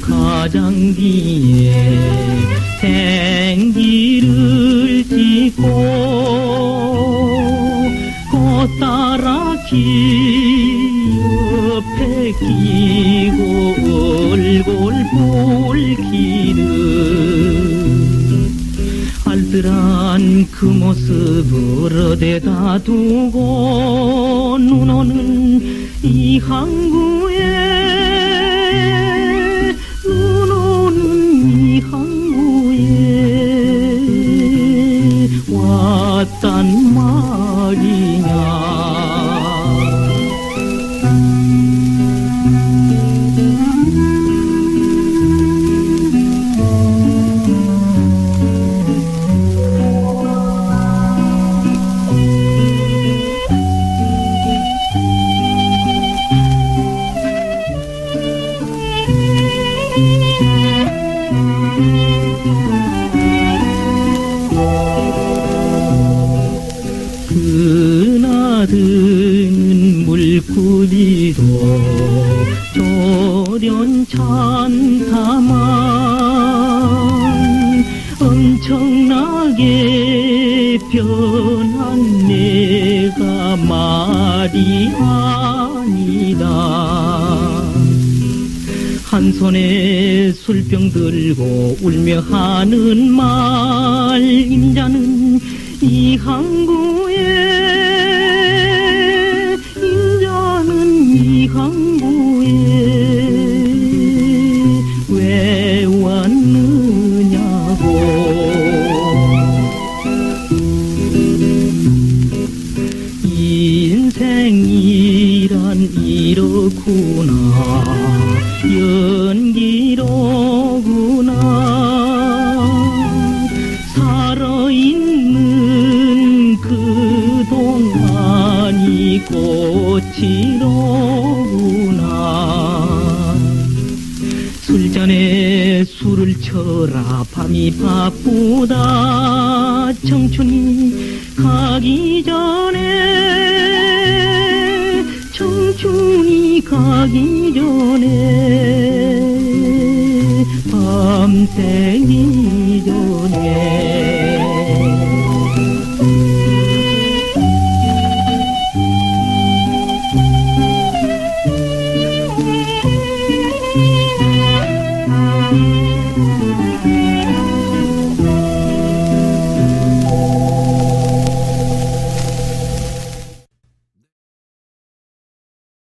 가장 뒤에 생기를 띠고 꽃따라 기옆에 끼고 얼굴 볼기는 알뜰한 그 모습으로 대다 두고 눈 오는 이 항구 물구리도 조련찬다만 엄청나게 변한 내가 말이 아니다. 한 손에 술병 들고 울며 하는 말 임자는 이 항구 인생이란 이렇구나. 연기로구나. 살아있는 그동안이 꽃이로구나. 술잔에 술을 쳐라. 밤이 바쁘다. 청춘이 가기 전에 청춘이 가기 전에 밤새기 전에